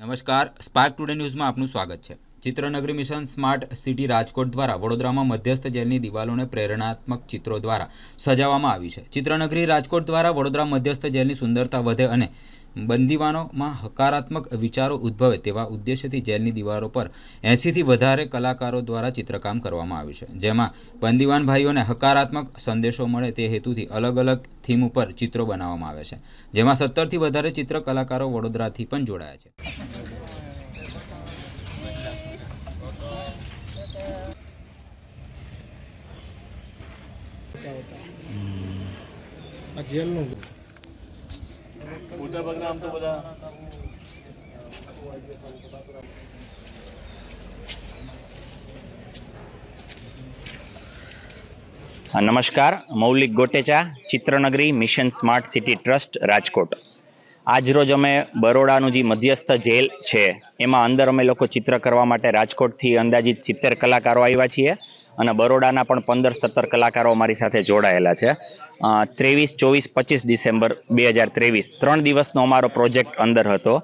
નમસ્કાર. Spark today ન્યૂઝમાં આપનું સ્વાગત છે. Chitranagari mission smart city Rajkot દ્વારા વડોદરામાં મધ્યસ્થ જેલની દિવાલોને પ્રેરણાત્મક ચિત્રો દ્વારા સજાવવામાં આવી છે. ચિત્રનગરી રાજકોટ દ્વારા વડોદરા મધ્યસ્થ જેલની સુંદરતા વધે અને બંદીવાનોમાં હકારાત્મક વિચારો ઉદ્ભવે તેવા ઉદ્દેશ્યથી જેલની દીવારો પર એંસીથી વધારે કલાકારો દ્વારા ચિત્રકામ કરવામાં આવ્યું છે. જેમાં બંદીવાન ભાઈઓને હકારાત્મક સંદેશો મળે તે હેતુથી અલગ અલગ થીમ ઉપર ચિત્રો બનાવવામાં આવે છે. જેમાં સત્તરથી વધારે ચિત્ર કલાકારો વડોદરાથી પણ જોડાયા છે. જેલનું મોટાભાગના આમ તો બધા નમસ્કાર. Maulik Gotecha, Chitranagari mission smart city trust, Rajkot. આજરોજ અમે બરોડાનું જે મધ્યસ્થ જેલ છે, એમાં અંદર અમે લોકો ચિત્ર કરવા માટે રાજકોટથી અંદાજિત સિત્તેર કલાકારો આવ્યા છીએ અને બરોડાના પણ પંદર સત્તર કલાકારો અમારી સાથે જોડાયેલા છે. ત્રેવીસ ચોવીસ પચીસ ડિસેમ્બર બે હજાર ત્રેવીસ. ત્રણ દિવસનો અમારો પ્રોજેક્ટ અંદર હતો.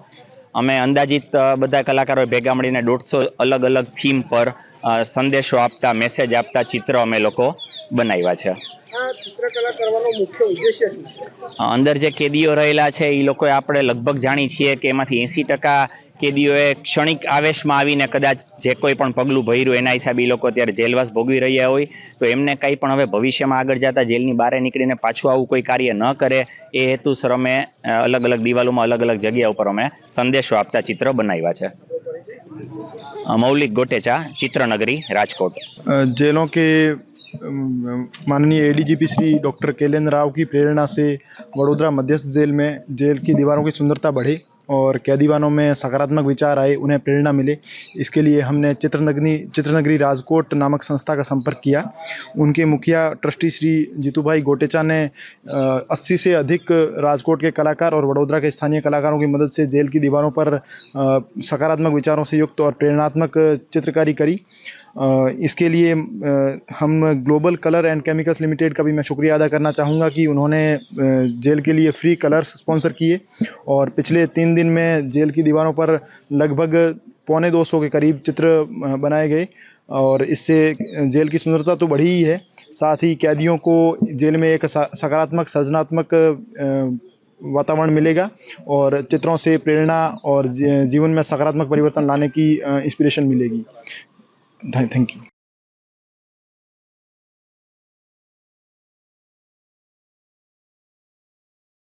અમે અંદાજિત બધા કલાકારોએ ભેગા મળીને દોઢસો અલગ અલગ થીમ પર સંદેશો આપતા મેસેજ આપતા ચિત્ર અમે લોકો બનાવ્યા છે. અંદર જે કેદીઓ રહેલા છે એ લોકોએ આપણે લગભગ જાણી છીએ કે એમાંથી એંસી ટકા કેદીઓએ ક્ષણિક આવેશમાં આવીને કદાચ જે કોઈ પણ પગલું ભર્યું એના હિસાબે એ લોકો અત્યારે જેલવાસ ભોગવી રહ્યા હોય તો એમને કંઈ પણ હવે ભવિષ્યમાં આગળ જતા જેલની બહાર નીકળીને પાછું આવું કોઈ કાર્ય ન કરે એ હેતુસર અમે અ, અલગ અલગ દિવાલોમાં અલગ અલગ જગ્યા ઉપર અમે સંદેશો આપતા ચિત્ર બનાવ્યા છે અ, મૌલિક ગોટેચા ચિત્રનગરી રાજકોટ अ, जेलों के अम, माननीय एडीजीपी श्री डॉक्टर कैलेंद्र राव की प्रेरणा से वडोदरा मध्यस्थ जेल में जेल की दीवारों की सुंदरता बढ़े और कैदीवानों में सकारात्मक विचार आए, उन्हें प्रेरणा मिले। इसके लिए हमने चित्रनगरी चित्रनगरी राजकोट नामक संस्था का संपर्क किया। उनके मुखिया ट्रस्टी श्री जीतूभाई गोटेचा ने अस्सी से अधिक राजकोट के कलाकार और वडोदरा के स्थानीय कलाकारों की मदद से जेल की दीवारों पर सकारात्मक विचारों से युक्त और प्रेरणात्मक चित्रकारी करी। इसके लिए हम global colour and chemicals limited का भी मैं शुक्रिया अदा करना चाहूँगा कि उन्होंने जेल के लिए फ्री कलर्स स्पॉन्सर किए और पिछले तीन दिन में जेल की दीवारों पर लगभग पौने दो सौ के करीब चित्र बनाए गए और इससे जेल की सुंदरता तो बढ़ी ही है। साथ ही कैदियों को जेल में एक सकारात्मक, सृजनात्मक वातावरण मिलेगा और चित्रों से प्रेरणा और जीवन में सकारात्मक परिवर्तन लाने की इंस्पिरेशन मिलेगी। Thank you.